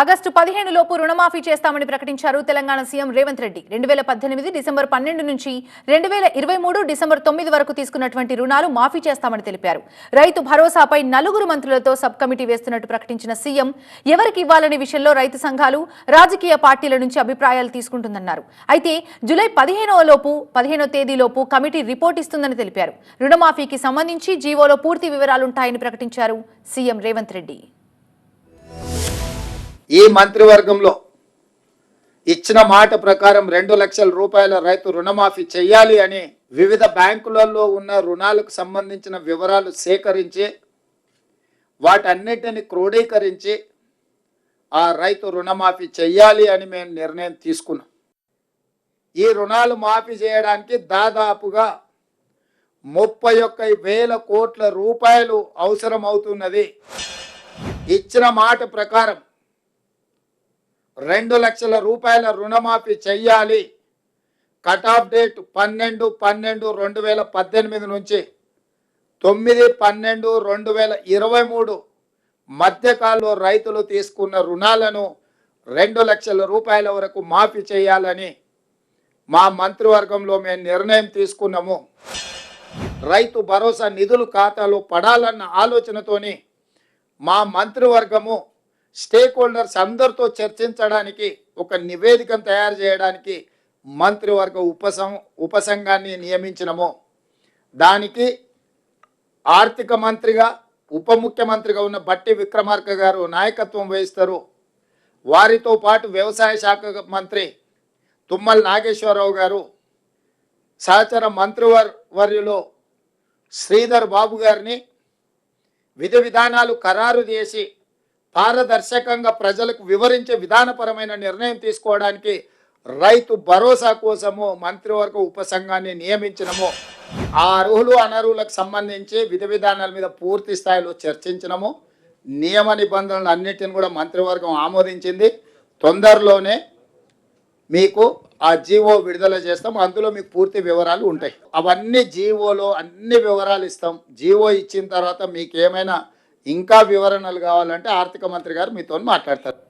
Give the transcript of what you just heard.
August పదిహేను లోపు రుణమాఫీ చేస్తామని ప్రకటించారు తెలంగాణ సీఎం రేవంత్ రెడ్డి. రెండు వేల పద్దెనిమిది డిసెంబర్ పన్నెండు నుంచి రెండు వేల ఇరవై మూడు డిసెంబర్ తొమ్మిది వరకు తీసుకున్నటువంటి రుణాలు మాఫీ చేస్తామని తెలిపారు. రైతు భరోసాపై నలుగురు మంత్రులతో సబ్ కమిటీ వేస్తున్నట్టు ప్రకటించిన సీఎం ఎవరికి ఇవ్వాలనే విషయంలో రైతు సంఘాలు రాజకీయ పార్టీల నుంచి అభిప్రాయాలు తీసుకుంటుందన్నారు. అయితే జూలై పదిహేనవ లోపు పదిహేనో తేదీలోపు కమిటీ రిపోర్ట్ ఇస్తుందని తెలిపారు. రుణమాఫీకి సంబంధించి జీవోలో పూర్తి వివరాలుంటాయని ప్రకటించారు సీఎం రేవంత్ రెడ్డి. ఈ మంత్రివర్గంలో ఇచ్చిన మాట ప్రకారం రెండు లక్షల రూపాయల రైతు రుణమాఫీ చేయాలి అని వివిధ బ్యాంకులలో ఉన్న రుణాలకు సంబంధించిన వివరాలు సేకరించి వాటన్నిటిని క్రోడీకరించి ఆ రైతు రుణమాఫీ చేయాలి అని మేము నిర్ణయం తీసుకున్నాం. ఈ రుణాలు మాఫీ చేయడానికి దాదాపుగా ముప్పై ఒక్క వేల కోట్ల రూపాయలు అవసరం అవుతున్నది ఇచ్చిన మాట ప్రకారం రెండు లక్షల రూపాయల రుణమాఫీ చెయ్యాలి. కట్ ఆఫ్ డేట్ పన్నెండు పన్నెండు రెండు వేల పద్దెనిమిది నుంచి తొమ్మిది పన్నెండు రెండు వేల ఇరవై మూడు మధ్యకాలంలో రైతులు తీసుకున్న రుణాలను రెండు లక్షల రూపాయల వరకు మాఫీ చేయాలని మా మంత్రివర్గంలో మేము నిర్ణయం తీసుకున్నాము. రైతు భరోసా నిధులు ఖాతాలో పడాలన్న ఆలోచనతోని మా మంత్రివర్గము స్టేక్ హోల్డర్స్ అందరితో చర్చించడానికి ఒక నివేదికను తయారు చేయడానికి మంత్రివర్గ ఉపసం ఉపసంఘాన్ని నియమించినము. దానికి ఆర్థిక మంత్రిగా ఉప ముఖ్యమంత్రిగా ఉన్న బట్టి విక్రమార్క గారు నాయకత్వం వహిస్తారు. వారితో పాటు వ్యవసాయ శాఖ మంత్రి తుమ్మల నాగేశ్వరరావు గారు సహచర మంత్రివర్ వర్యులో శ్రీధర్ బాబు గారిని విధి విధానాలు ఖరారు చేసి పారదర్శకంగా ప్రజలకు వివరించే విధానపరమైన నిర్ణయం తీసుకోవడానికి రైతు భరోసా కోసము మంత్రివర్గ ఉపసంఘాన్ని నియమించినము ఆ అర్హులు అనర్హులకు సంబంధించి విధి విధానాల మీద పూర్తి స్థాయిలో చర్చించినము నియమ నిబంధనలు అన్నిటిని కూడా మంత్రివర్గం ఆమోదించింది. తొందరలోనే మీకు ఆ జీవో విడుదల చేస్తాం. అందులో మీకు పూర్తి వివరాలు ఉంటాయి. అవన్నీ జీవోలో అన్ని వివరాలు ఇస్తాం. జీవో ఇచ్చిన తర్వాత మీకు ఏమైనా ఇంకా వివరణలు కావాలంటే ఆర్థిక మంత్రి గారు మీతో మాట్లాడతారు.